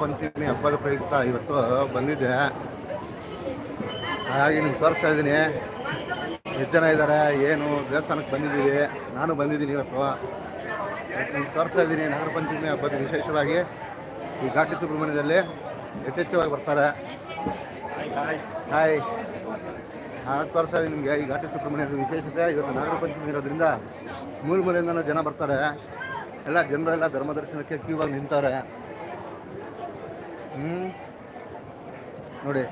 ಪಂಚಮಿ ಹಬ್ಬದ ಪ್ರಯುಕ್ತ ಇವತ್ತು ಬಂದಿದ್ದೆ. ಹಾಗಾಗಿ ನಿಮ್ಗೆ ತೋರಿಸ್ತಾ ಇದ್ದೀನಿ. ಎಷ್ಟು ಜನ ಇದ್ದಾರೆ ಏನು, ದೇವಸ್ಥಾನಕ್ಕೆ ಬಂದಿದ್ದೀವಿ ನಾನು ಬಂದಿದ್ದೀನಿ ಇವತ್ತು. ನಿಮ್ಗೆ ತೋರಿಸ್ತಾ ಇದ್ದೀನಿ ನಾಗರ ಪಂಚಮಿ ಹಬ್ಬದ ವಿಶೇಷವಾಗಿ ಈ ಘಾಟಿ ಸುಬ್ರಹ್ಮಣ್ಯದಲ್ಲಿ ಯಥೇಚ್ಛವಾಗಿ ಬರ್ತಾರೆ. ಹಾಯ್ ನಾನು ತೋರಿಸ್ತಾ ಇದ್ದೀನಿ ನಿಮಗೆ ಈ ಘಾಟಿ ಸುಬ್ರಹ್ಮಣ್ಯದ ವಿಶೇಷತೆ. ಇವತ್ತು ನಾಗರ ಪಂಚಮಿ ಇರೋದ್ರಿಂದ ಮೂರು ಮೂಲೆಯಿಂದನೂ ಜನ ಬರ್ತಾರೆ. ಎಲ್ಲ ಜನರೆಲ್ಲ ಧರ್ಮದರ್ಶನಕ್ಕೆ ಕ್ಯೂ ಆಗಿ ನಿಂತಾರೆ ಹ್ಞೂ ನೋಡಿ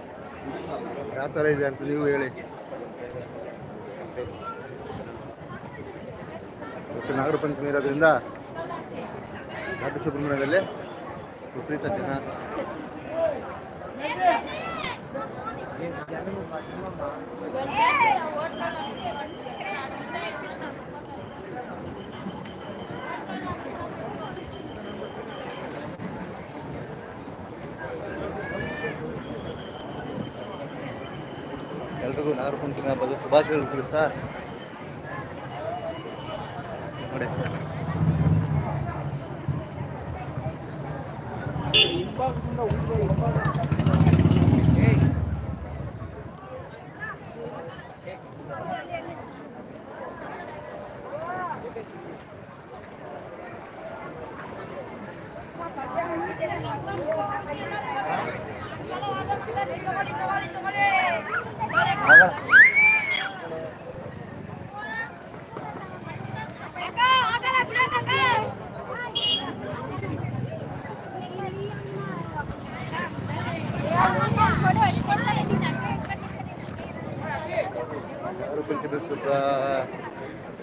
ಯಾವ ಥರ ಇದೆ ಅಂತ ನೀವು ಹೇಳಿ. ಮತ್ತು ನಾಗರ ಪಂಚಮಿ ಇರೋದ್ರಿಂದ ಘಾಟಿ ಸುಬ್ರಹ್ಮಣ್ಯದಲ್ಲಿ ವಿಪರೀತ ಜನ. ಎಲ್ರಿಗೂ ನಾಗರಪಂಚಮಿ ಹಬ್ಬದ ಶುಭಾಶಯಗಳು ಸರ್ ನೋಡಿ. ನಾಗರ ಪಂಚಮಿ ಸುತ್ತ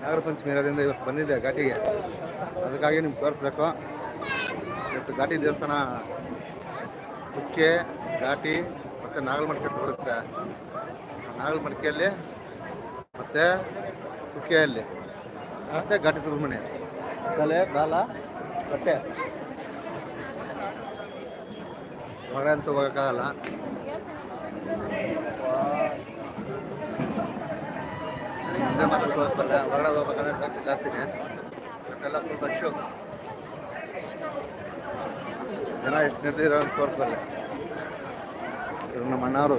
ನಾಗರ ಪಂಚಮಿ ಇರೋದ್ರಿಂದ ಇವತ್ತು ಬಂದಿದೆ ಘಾಟಿಗೆ. ಅದಕ್ಕಾಗಿ ನಿಮ್ಗೆ ತೋರಿಸ್ಬೇಕು. ಇವತ್ತು ಘಾಟಿ ದೇವಸ್ಥಾನ ಮುಖ್ಯ ಘಾಟಿ ಮತ್ತು ನಾಗಲಮಠಕ್ಕೆ ಬರುತ್ತೆ. ನಾಗಲಮಡಿಕೆಯಲ್ಲಿ ಮತ್ತು ಕುಕ್ಕೆಯಲ್ಲಿ ಮತ್ತು ಘಾಟಿ ಸುಬ್ರಹ್ಮಣ್ಯ. ತಲೆ, ಬಾಲ ಬಟ್ಟೆ ಹೊರ ಅಂತ ಹೋಗೋಕ್ಕಾಗಲ್ಲ. ಹಿಂದೆ ಮಾತ್ರ ತೋರಿಸ್ಬಲ್ಲ ಹೊರಗಡೆ ಹೋಗ್ಬೇಕಂದ್ರೆ ಜಾಸ್ತಿ, ಜಾಸ್ತಿನೇ. ಎಲ್ಲ ಫುಲ್ ರಶ್ಶು ಜನ ಎಷ್ಟು ನಿರ್ದಿರೋ ಅಂತ ತೋರಿಸ್ಬಲ್ಲೆ ಇವ್ರು ನಮ್ಮ ಅಣ್ಣವರು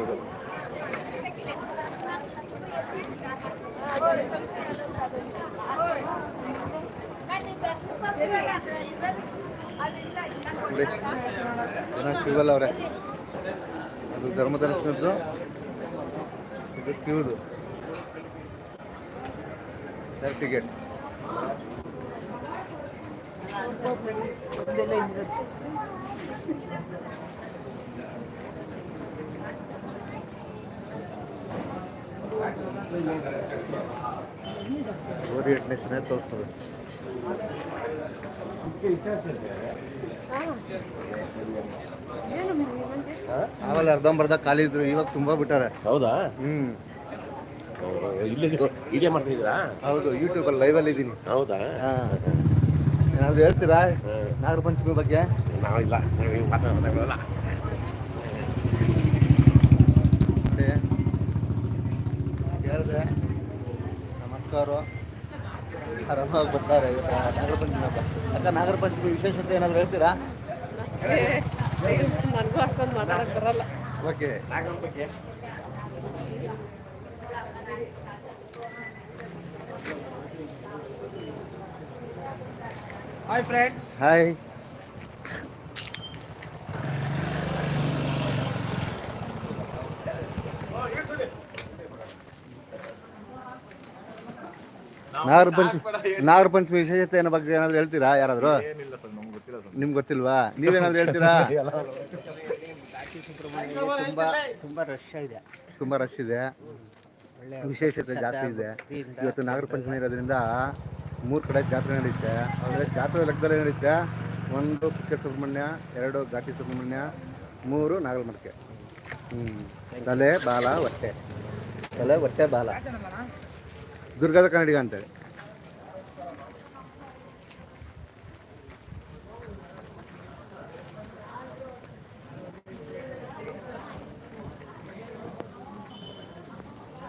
ಜನ ಕ್ಯೂವಲ್ಲ ಅವರೇ? ಅದು ಧರ್ಮ ದರ್ಶನದ್ದು ಇದು ಕ್ಯೂದು ಟಿಕೆಟ್ ಗೋರಿ ಎಟ್ನೆಸ್ನೇ ತೋರಿಸ್ತದೆ ಆಮೇಲೆ ಅರ್ಧಂಬರ್ಧ ಖಾಲಿ ಇದ್ರು ಇವಾಗ ತುಂಬಾ ಬಿಟ್ಟಾರೆ. ಹೌದಾ? ಹ್ಮ್. ಇಲ್ಲಿ ವಿಡಿಯೋ ಮಾಡ್ತಿದ್ದೀರಾ ಹೌದು ಯೂಟ್ಯೂಬಲ್ಲಿ ಲೈವಲ್ಲಿ ಇದ್ದೀನಿ. ಹೌದಾ? ಏನಾದ್ರು ಹೇಳ್ತೀರಾ? ನಾಗರ ಪಂಚಮಿ ಬಗ್ಗೆ? ನಾವಿಲ್ಲ ನಾವು ಮಾತಾಡೋದಾಗಲ್ಲ ಹೇಳಿದ್ರೆ ನಮ್ಮ ಅಕ್ಕವರು ಆರಾಮಾಗಿ ಬರ್ತಾರೆ ನಾಗರ ಪಂಚಮಿ ಹಬ್ಬ. ಅಕ್ಕ ನಾಗರ ಪಂಚಮಿ ವಿಶೇಷತೆ ಏನಾದ್ರು ಹೇಳ್ತೀರಾ? Okay okay hi friends hi Nagara Panchami Nagara Panchami ವಿಶೇಷತೆ ಏನ ಬಗ್ಗೆ ಏನಾದ್ರು ಹೇಳ್ತೀರಾ ಯಾರಾದ್ರು? ನಿಮ್ಗೆ ಗೊತ್ತಿಲ್ವಾ? ನೀವೇನಾದ್ರು ಹೇಳ್ತೀರಾ? ತುಂಬಾ ತುಂಬಾ ರಶ್ ಇದೆ. ತುಂಬ ರಶ್ ಇದೆ. ವಿಶೇಷತೆ ಜಾಸ್ತಿ ಇದೆ. ಇವತ್ತು ನಾಗರ ಪಂಚಮಿ ಇರೋದ್ರಿಂದ ಮೂರು ಕಡೆ ಜಾತ್ರೆ ನಡೆಯುತ್ತೆ ಆದರೆ ಜಾತ್ರೆ ಲೆಕ್ಕದಲ್ಲಿ ನಡೆಯುತ್ತೆ ಒಂದು ಕುಕ್ಕೆ ಸುಬ್ರಹ್ಮಣ್ಯ ಎರಡು ಘಾಟಿ ಸುಬ್ರಹ್ಮಣ್ಯ ಮೂರು ನಾಗಲಮಡಿಕೆ ಹ್ಞೂ ತಲೆ ಬಾಲ ಹೊಟ್ಟೆ. ತಲೆ ಹೊಟ್ಟೆ ಬಾಲ. దుర్గత కన్నడిగా అంటాడు